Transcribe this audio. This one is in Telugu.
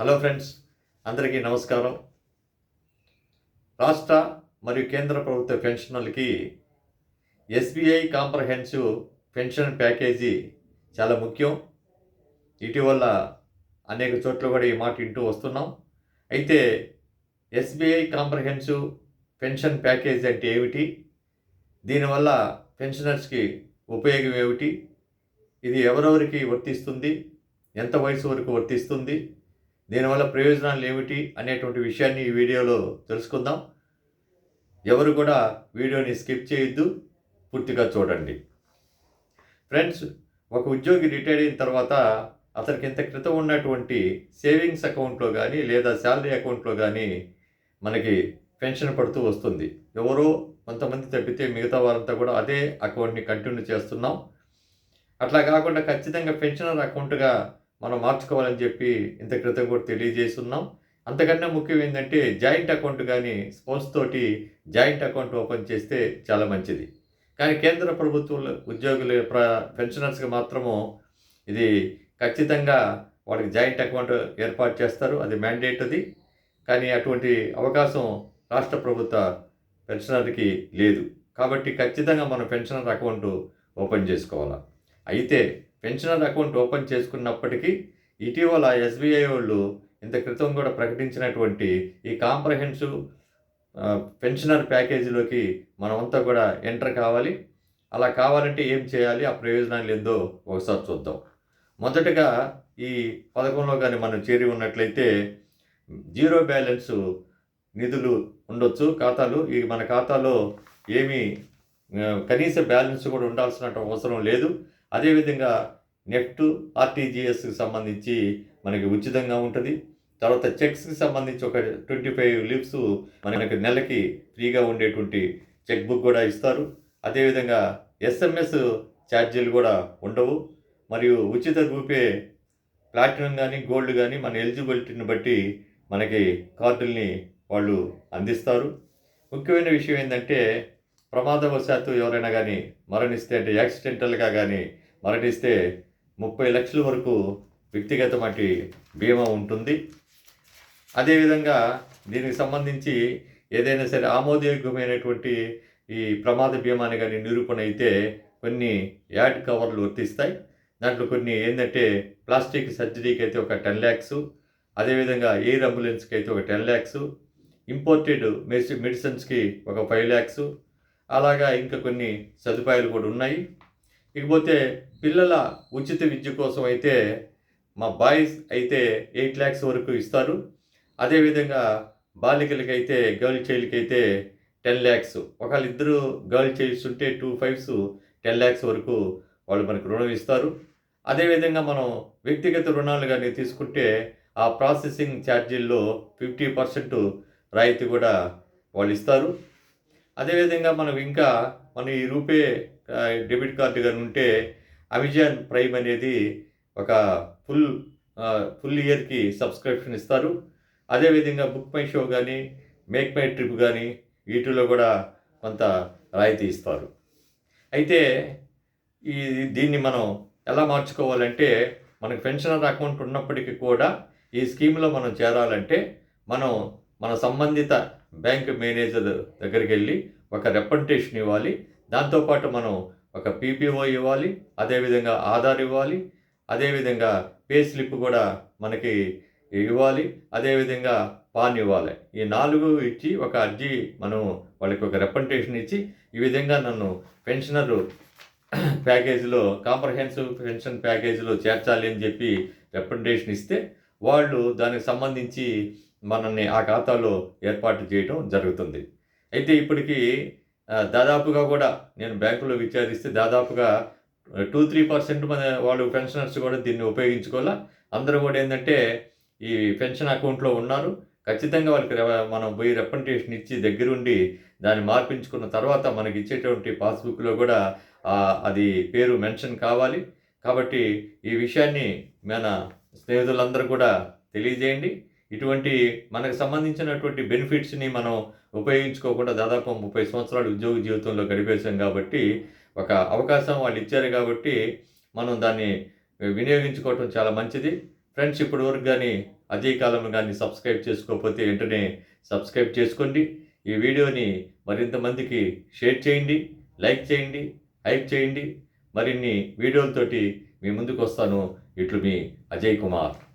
హలో ఫ్రెండ్స్ అందరికీ నమస్కారం. రాష్ట్ర మరియు కేంద్ర ప్రభుత్వ పెన్షనర్లకి ఎస్బీఐ కాంప్రహెన్సివ్ పెన్షన్ ప్యాకేజీ చాలా ముఖ్యం. ఇటీవల అనేక చోట్ల కూడా ఈ మాట వింటూ వస్తున్నాం. అయితే ఎస్బీఐ కాంప్రహెన్సివ్ పెన్షన్ ప్యాకేజీ అంటే ఏమిటి? దీనివల్ల పెన్షనర్స్కి ఉపయోగం ఏమిటి? ఇది ఎవరెవరికి వర్తిస్తుంది? ఎంత వయసు వరకు వర్తిస్తుంది? దీనివల్ల ప్రయోజనాలు ఏమిటి అనేటువంటి విషయాన్ని ఈ వీడియోలో తెలుసుకుందాం. ఎవరు కూడా వీడియోని స్కిప్ చేయొద్దు పూర్తిగా చూడండి. ఫ్రెండ్స్ ఒక ఉద్యోగి రిటైర్ అయిన తర్వాత అతనికి ఇంత క్రితం ఉన్నటువంటి సేవింగ్స్ అకౌంట్లో కానీ లేదా శాలరీ అకౌంట్లో కానీ మనకి పెన్షన్ పడుతూ వస్తుంది. ఎవరో కొంతమంది తప్పితే మిగతా వారంతా కూడా అదే అకౌంట్ని కంటిన్యూ చేస్తున్నాం. అట్లా కాకుండా ఖచ్చితంగా పెన్షనర్ అకౌంట్గా మనం మార్చుకోవాలని చెప్పి ఇంత క్రితం కూడా తెలియజేస్తున్నాం. అంతకన్నా ముఖ్యం ఏంటంటే జాయింట్ అకౌంట్ కానీ స్పోర్ట్స్ తోటి జాయింట్ అకౌంట్ ఓపెన్ చేస్తే చాలా మంచిది. కానీ కేంద్ర ప్రభుత్వ ఉద్యోగుల ప్ర పెన్షనర్స్కి మాత్రము ఇది ఖచ్చితంగా వాళ్ళకి జాయింట్ అకౌంట్ ఏర్పాటు చేస్తారు. అది మ్యాండేట్ అది కానీ అటువంటి అవకాశం రాష్ట్ర ప్రభుత్వ పెన్షనర్కి లేదు. కాబట్టి ఖచ్చితంగా మనం పెన్షనర్ అకౌంట్ ఓపెన్ చేసుకోవాలి. అయితే పెన్షనర్ అకౌంట్ ఓపెన్ చేసుకున్నప్పటికీ ఇటీవల ఎస్బీఐ వాళ్ళు ఇంత క్రితం కూడా ప్రకటించినటువంటి ఈ కాంప్రహెన్సివ్ పెన్షనర్ ప్యాకేజీలోకి మనమంతా కూడా ఎంటర్ కావాలి. అలా కావాలంటే ఏం చేయాలి? ఆ ప్రయోజనాలు ఏందో ఒకసారి చూద్దాం. మొదటగా ఈ పథకంలో కానీ మనం చేరి ఉన్నట్లయితే జీరో బ్యాలెన్స్ నిధులు ఉండొచ్చు ఖాతాలు. ఈ మన ఖాతాలో ఏమీ కనీస బ్యాలెన్స్ కూడా ఉండాల్సిన అవసరం లేదు. అదేవిధంగా నెఫ్ట్ ఆర్టీజీఎస్కి సంబంధించి మనకి ఉచితంగా ఉంటుంది. తర్వాత చెక్స్కి సంబంధించి ఒక ట్వంటీ ఫైవ్ లీవ్స్ మనకి నెలకి ఫ్రీగా ఉండేటువంటి చెక్ బుక్ కూడా ఇస్తారు. అదేవిధంగా ఎస్ఎంఎస్ ఛార్జీలు కూడా ఉండవు. మరియు ఉచిత రూపే ప్లాటినం కానీ గోల్డ్ కానీ మన ఎలిజిబిలిటీని బట్టి మనకి కార్డుల్ని వాళ్ళు అందిస్తారు. ముఖ్యమైన విషయం ఏంటంటే ప్రమాదవశాత్తు ఎవరైనా కానీ మరణిస్తే అంటే యాక్సిడెంటల్గా కానీ మరణిస్తే ముప్పై లక్షల వరకు వ్యక్తిగతమటి బీమా ఉంటుంది. అదేవిధంగా దీనికి సంబంధించి ఏదైనా సరే ఆమోదయోగ్యమైనటువంటి ఈ ప్రమాద బీమాని కానీ నిరూపణ అయితే కొన్ని యాడ్ కవర్లు వర్తిస్తాయి. దాంట్లో కొన్ని ఏంటంటే ప్లాస్టిక్ సర్జరీకి అయితే ఒక టెన్ ల్యాక్స్ అదేవిధంగా ఎయిర్ అంబులెన్స్కి అయితే ఒక టెన్ ల్యాక్స్ ఇంపోర్టెడ్ మెడిసి మెడిసిన్స్కి ఒక ఫైవ్ ల్యాక్స్ అలాగా ఇంకా కొన్ని సదుపాయాలు కూడా ఉన్నాయి. ఇకపోతే పిల్లల ఉచిత విద్య కోసం అయితే మా బాయ్స్ అయితే ఎయిట్ ల్యాక్స్ వరకు ఇస్తారు. అదేవిధంగా బాలికలకి అయితే గర్ల్ చైల్డ్కి అయితే టెన్ ల్యాక్స్. ఒకవేళ ఇద్దరు గర్ల్ చైల్డ్స్ ఉంటే టూ ఫైవ్స్ టెన్ ల్యాక్స్ వరకు వాళ్ళు మనకు రుణం ఇస్తారు. అదేవిధంగా మనం వ్యక్తిగత రుణాలు కానీ తీసుకుంటే ఆ ప్రాసెసింగ్ ఛార్జీల్లో ఫిఫ్టీ పర్సెంట్ రాయితీ కూడా వాళ్ళు ఇస్తారు. అదేవిధంగా మనం ఇంకా మన ఈ రూపే డెబిట్ కార్డు కానీ ఉంటే అమెజాన్ ప్రైమ్ అనేది ఒక ఫుల్ ఫుల్ ఇయర్కి సబ్స్క్రిప్షన్ ఇస్తారు. అదేవిధంగా బుక్ మై షో కానీ మేక్ మై ట్రిప్ కానీ వీటిలో కూడా కొంత రాయితీ ఇస్తారు. అయితే ఈ దీన్ని మనం ఎలా మార్చుకోవాలంటే మనకు పెన్షనర్ అకౌంట్ ఉన్నప్పటికీ కూడా ఈ స్కీమ్లో మనం చేరాలంటే మనం మన సంబంధిత బ్యాంక్ మేనేజర్ దగ్గరికి వెళ్ళి ఒక రిప్రజెంటేషన్ ఇవ్వాలి. దాంతోపాటు మనం ఒక పీపీఓ ఇవ్వాలి అదేవిధంగా ఆధార్ ఇవ్వాలి అదేవిధంగా పే స్లిప్ కూడా మనకి ఇవ్వాలి అదేవిధంగా పాన్ ఇవ్వాలి. ఈ నాలుగు ఇచ్చి ఒక అర్జీ మనం వాళ్ళకి ఒక రెప్రజెంటేషన్ ఇచ్చి ఈ విధంగా నన్ను పెన్షనర్ ప్యాకేజీలో కాంప్రహెన్సివ్ పెన్షన్ ప్యాకేజీలో చేర్చాలి అని చెప్పి రెప్రజెంటేషన్ ఇస్తే వాళ్ళు దానికి సంబంధించి మనల్ని ఆ ఖాతాలో ఏర్పాటు చేయడం జరుగుతుంది. అయితే ఇప్పటికీ దాదాపుగా కూడా నేను బ్యాంకులో విచారిస్తే దాదాపుగా టూ త్రీ పర్సెంట్ మన వాళ్ళు పెన్షనర్స్ కూడా దీన్ని ఉపయోగించుకోవాలా? అందరూ కూడా ఏంటంటే ఈ పెన్షన్ అకౌంట్లో ఉన్నారు. ఖచ్చితంగా వాళ్ళకి మనం పోయి రిప్రజెంటేషన్ ఇచ్చి దగ్గరుండి దాన్ని మార్పించుకున్న తర్వాత మనకి ఇచ్చేటువంటి పాస్బుక్లో కూడా అది పేరు మెన్షన్ కావాలి. కాబట్టి ఈ విషయాన్ని మన స్నేహితులందరూ కూడా తెలియజేయండి. ఇటువంటి మనకు సంబంధించినటువంటి బెనిఫిట్స్ని మనం ఉపయోగించుకోకుండా దాదాపు ముప్పై సంవత్సరాలు ఉద్యోగ జీవితంలో గడిపేశాం కాబట్టి ఒక అవకాశం వాళ్ళు ఇచ్చారు కాబట్టి మనం దాన్ని వినియోగించుకోవటం చాలా మంచిది. ఫ్రెండ్స్ ఇప్పటి వరకు కానీ అజయ్ కాలం కానీ సబ్స్క్రైబ్ చేసుకోకపోతే వెంటనే సబ్స్క్రైబ్ చేసుకోండి. ఈ వీడియోని మరింత మందికి షేర్ చేయండి లైక్ చేయండి హైప్ చేయండి. మరిన్ని వీడియోలతోటి మీ ముందుకు వస్తాను. ఇట్లు మీ అజయ్ కుమార్.